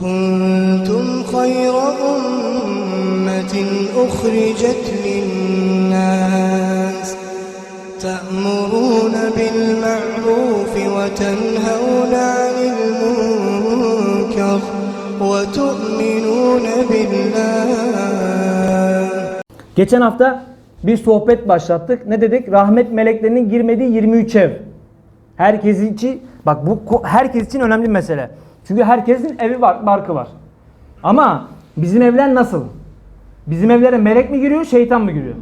كنتم خير أمة أخرجت للناس تأمرون بالمعروف وتنهون عن المنكر وتؤمنون بالله Geçen hafta bir sohbet başlattık. Ne dedik? Rahmet meleklerinin girmediği 23 ev. Herkes için bak bu ko- herkes için önemli bir mesele. Çünkü herkesin evi var, barkı var. Ama bizim evler nasıl? Bizim evlere melek mi giriyor, şeytan mı giriyor?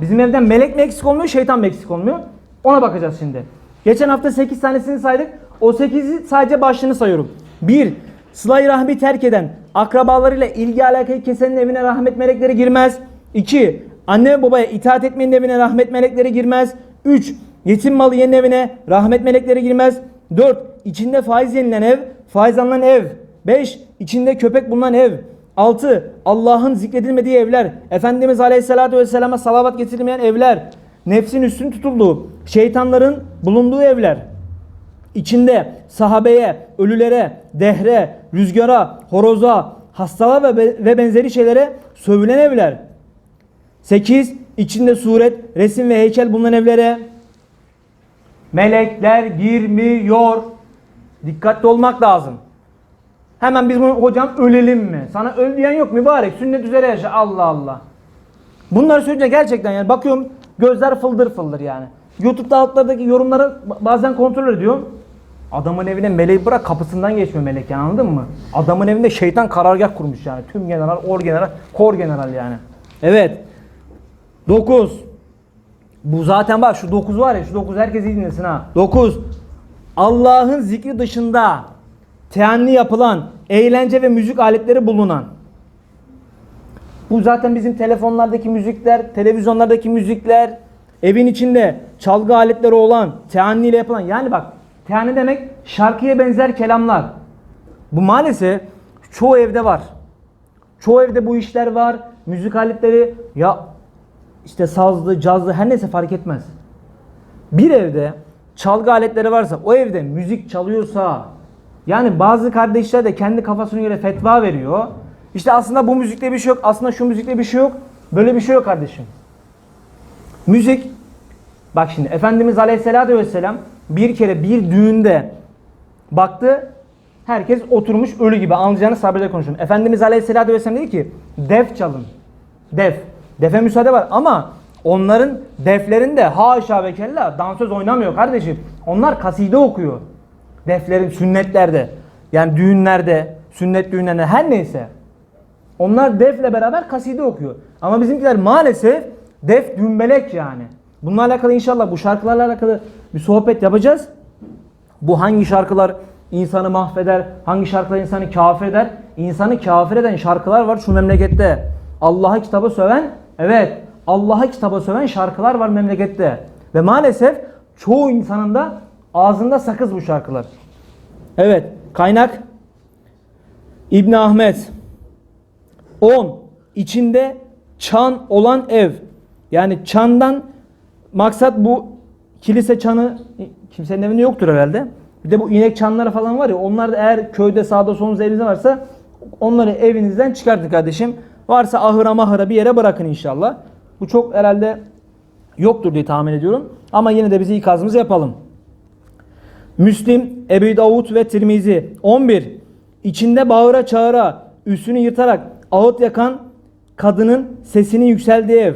Bizim evden melek mi eksik olmuyor, şeytan mı eksik olmuyor? Ona bakacağız şimdi. Geçen hafta 8 tanesini saydık. O 8'i sadece başlığını sayıyorum. 1. Sıla-i rahmi terk eden, akrabalarıyla ilgi alakayı kesenin evine rahmet melekleri girmez. 2. Anne ve babaya itaat etmeyenin evine rahmet melekleri girmez. 3. Yetim malı yenin evine rahmet melekleri girmez. 4. İçinde faiz yenilen ev, faiz alınan ev. 5. İçinde köpek bulunan ev. 6. Allah'ın zikredilmediği evler. Efendimiz Aleyhisselatü Vesselam'a salavat getirilmeyen evler. Nefsin üstün tutulduğu, şeytanların bulunduğu evler. İçinde sahabeye, ölülere, dehre, rüzgara, horoza, hastalığa ve, ve benzeri şeylere sövülen evler. 8. İçinde suret, resim ve heykel bulunan evlere melekler girmiyor. Dikkatli olmak lazım. Hemen biz bunu hocam ölelim mi? Sana öl diyen yok mübarek. Sünnet üzere yaşa. Allah Allah. Bunları söyleyince gerçekten yani bakıyorum gözler fıldır fıldır yani. YouTube'da altlardaki yorumları ba- bazen kontrol ediyorum. Adamın evine meleği bırak kapısından geçmiyor melek yani anladın mı? Adamın evinde şeytan karargah kurmuş yani. Tüm general, or general, kor general yani. Evet. 9. Bu zaten bak şu 9 var ya şu 9 herkes iyi dinlesin ha. 9. Allah'ın zikri dışında teanni yapılan eğlence ve müzik aletleri bulunan. Bu zaten bizim telefonlardaki müzikler, televizyonlardaki müzikler, evin içinde çalgı aletleri olan, teanni ile yapılan. Yani bak teanni demek şarkıya benzer kelamlar. Bu maalesef çoğu evde var. Çoğu evde bu işler var. Müzik aletleri ya işte sazlı, cazlı her neyse fark etmez. Bir evde çalgı aletleri varsa, o evde müzik çalıyorsa, yani bazı kardeşler de kendi kafasına göre fetva veriyor. İşte aslında bu müzikte bir şey yok, aslında şu müzikte bir şey yok. Böyle bir şey yok kardeşim. Müzik, bak şimdi Efendimiz Aleyhisselatü Vesselam bir kere bir düğünde baktı, herkes oturmuş ölü gibi anlayacağını sabrede konuşuyorum. Efendimiz Aleyhisselatü Vesselam dedi ki, def çalın. Def. Defe müsaade var ama onların deflerinde haşa ve kella dansöz oynamıyor kardeşim. Onlar kaside okuyor. Deflerin sünnetlerde yani düğünlerde, sünnet düğünlerinde her neyse. Onlar defle beraber kaside okuyor. Ama bizimkiler maalesef def dümbelek yani. Bununla alakalı inşallah bu şarkılarla alakalı bir sohbet yapacağız. Bu hangi şarkılar insanı mahveder, hangi şarkılar insanı kafir eder? İnsanı kafir eden şarkılar var şu memlekette. Allah'a kitaba söven, evet Allah'a kitaba söven şarkılar var memlekette. Ve maalesef çoğu insanın da ağzında sakız bu şarkılar. Evet, kaynak İbn Ahmet 10. İçinde çan olan ev. Yani çandan maksat bu kilise çanı kimsenin evinde yoktur herhalde. Bir de bu inek çanları falan var ya onlar da eğer köyde sağda solunuzda evinizde varsa onları evinizden çıkartın kardeşim. Varsa ahıra mahıra bir yere bırakın inşallah. Bu çok herhalde yoktur diye tahmin ediyorum. Ama yine de biz ikazımızı yapalım. Müslim, Ebu Davud ve Tirmizi. 11. İçinde bağıra çağıra, üstünü yırtarak ağıt yakan kadının sesini yükseldiği ev.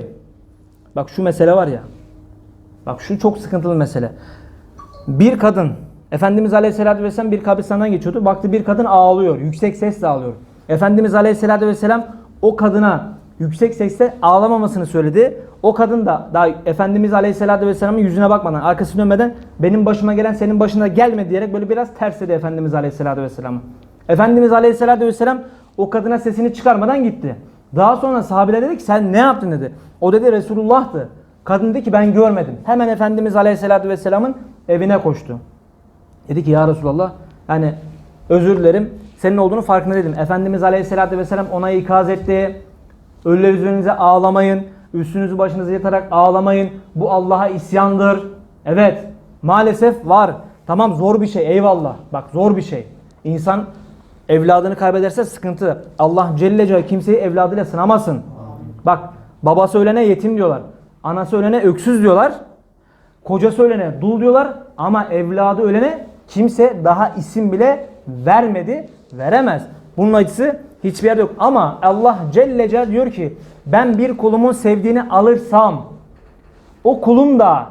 Bak şu mesele var ya. Bak şu çok sıkıntılı mesele. Bir kadın, Efendimiz Aleyhisselatü Vesselam bir kabristandan geçiyordu. Baktı bir kadın ağlıyor. Yüksek sesle ağlıyor. Efendimiz Aleyhisselatü Vesselam o kadına yüksek sesle ağlamamasını söyledi. O kadın da daha Efendimiz Aleyhisselatü Vesselam'ın yüzüne bakmadan, arkasını dönmeden benim başıma gelen senin başına gelme diyerek böyle biraz tersledi Efendimiz Aleyhisselatü Vesselam'ı. Efendimiz Aleyhisselatü Vesselam o kadına sesini çıkarmadan gitti. Daha sonra sahabeler dedi ki sen ne yaptın dedi. O dedi Resulullah'tı. Kadın dedi ki ben görmedim. Hemen Efendimiz Aleyhisselatü Vesselam'ın evine koştu. Dedi ki ya Resulallah yani özür dilerim senin olduğunu farkında dedim. Efendimiz Aleyhisselatü Vesselam ona ikaz etti. Ölüler üzerinize ağlamayın. Üstünüzü başınızı yatarak ağlamayın. Bu Allah'a isyandır. Evet maalesef var. Tamam zor bir şey eyvallah. Bak zor bir şey. İnsan Evladını kaybederse sıkıntı. Allah Celle Celaluhu kimseyi evladıyla sınamasın. Bak babası ölene yetim diyorlar. Anası ölene öksüz diyorlar. Kocası ölene dul diyorlar. Ama evladı ölene kimse daha isim bile vermedi. Veremez. Bunun acısı hiçbir yerde yok. Ama Allah Celle Celaluhu diyor ki ben bir kulumun sevdiğini alırsam o kulum da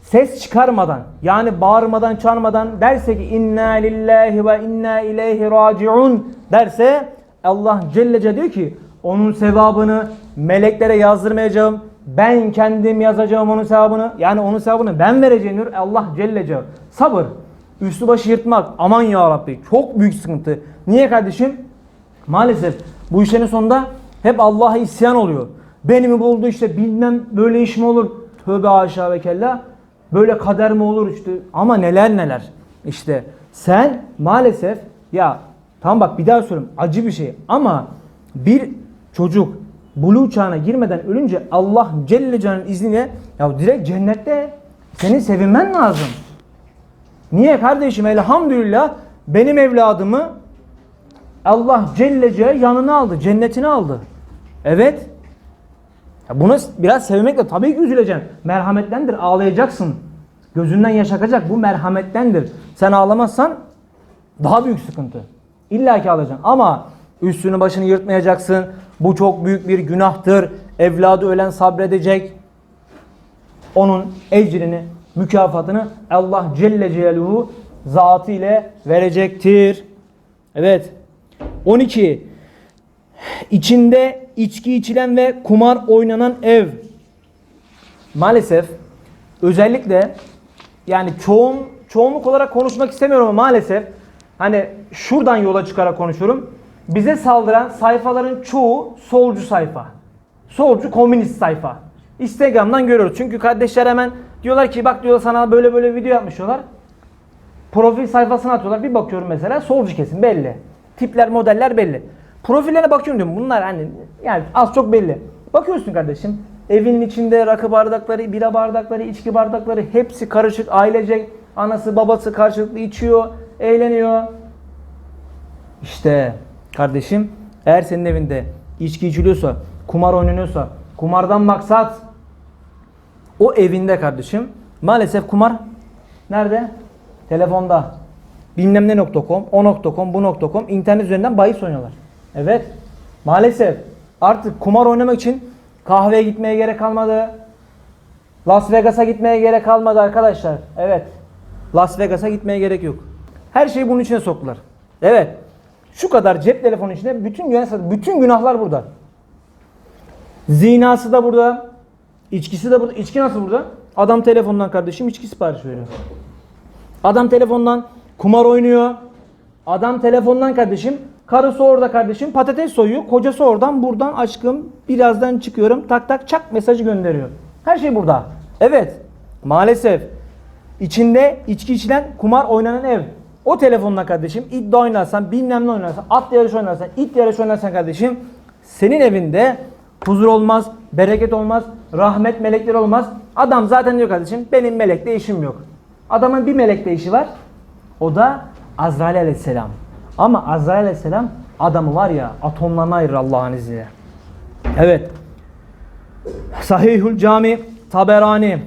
ses çıkarmadan yani bağırmadan çağırmadan derse ki inna lillahi ve inna ileyhi raciun derse Allah Celle Celaluhu diyor ki onun sevabını meleklere yazdırmayacağım. Ben kendim yazacağım onun sevabını. Yani onun sevabını ben vereceğim diyor Allah Celle Celaluhu. Sabır. Üstü başı yırtmak. Aman ya Rabbi. Çok büyük sıkıntı. Niye kardeşim? Maalesef bu işlerin sonunda hep Allah'a isyan oluyor. Beni mi buldu işte bilmem böyle iş mi olur? Tövbe aşağı ve kella. Böyle kader mi olur işte ama neler neler. İşte sen maalesef ya tamam bak bir daha söylüyorum acı bir şey ama bir çocuk buluğ çağına girmeden ölünce Allah Celle Celle'nin izniyle ya direkt cennette senin sevinmen lazım. Niye kardeşim elhamdülillah benim evladımı Allah Celle Celle yanına aldı, cennetine aldı. Evet. Ya buna biraz sevmekle tabii ki üzüleceksin. Merhametlendir, ağlayacaksın. Gözünden yaş akacak. Bu merhametlendir. Sen ağlamazsan daha büyük sıkıntı. İlla ki ağlayacaksın. Ama üstünü başını yırtmayacaksın. Bu çok büyük bir günahtır. Evladı ölen sabredecek. Onun ecrini, mükafatını Allah Celle Celaluhu zatı ile verecektir. Evet. 12. İçinde içki içilen ve kumar oynanan ev. Maalesef özellikle yani çoğun çoğunluk olarak konuşmak istemiyorum ama maalesef hani şuradan yola çıkarak konuşuyorum. Bize saldıran sayfaların çoğu solcu sayfa. Solcu komünist sayfa. Instagram'dan görüyoruz. Çünkü kardeşler hemen diyorlar ki bak diyorlar sana böyle böyle video yapmışlar. Profil sayfasına atıyorlar. Bir bakıyorum mesela solcu kesim belli. Tipler, modeller belli. Profillerine bakıyorum diyorum. Bunlar hani yani az çok belli. Bakıyorsun kardeşim. Evinin içinde rakı bardakları, bira bardakları, içki bardakları hepsi karışık, ailecek. Anası, babası karşılıklı içiyor, eğleniyor. İşte kardeşim eğer senin evinde içki içiliyorsa, kumar oynanıyorsa, kumardan maksat o evinde kardeşim maalesef kumar nerede? Telefonda. Bilmem ne nokta.com, o nokta.com, bu nokta.com internet üzerinden bahis oynuyorlar. Evet. Maalesef artık kumar oynamak için kahveye gitmeye gerek kalmadı. Las Vegas'a gitmeye gerek kalmadı arkadaşlar. Evet. Las Vegas'a gitmeye gerek yok. Her şeyi bunun içine soktular. Evet. Şu kadar cep telefonu içinde bütün günah, bütün günahlar burada. Zinası da burada. İçkisi de burada. İçki nasıl burada? Adam telefondan kardeşim içki sipariş veriyor. Adam telefondan kumar oynuyor. Adam telefondan kardeşim karısı orada kardeşim patates soyuyor. Kocası oradan buradan aşkım birazdan çıkıyorum tak tak çak mesajı gönderiyor. Her şey burada. Evet maalesef içinde içki içilen kumar oynanan ev. O telefonla kardeşim iddia oynarsan bilmem ne oynarsan at yarışı oynarsan it yarışı oynarsan kardeşim senin evinde huzur olmaz, bereket olmaz, rahmet melekleri olmaz. Adam zaten diyor kardeşim benim melekle işim yok. Adamın bir melekle işi var. O da Azrail aleyhisselam. Ama Azrail aleyhisselam adamı var ya atomlarına ayırır Allah'ın izniyle. Evet. Sahihül Cami Taberani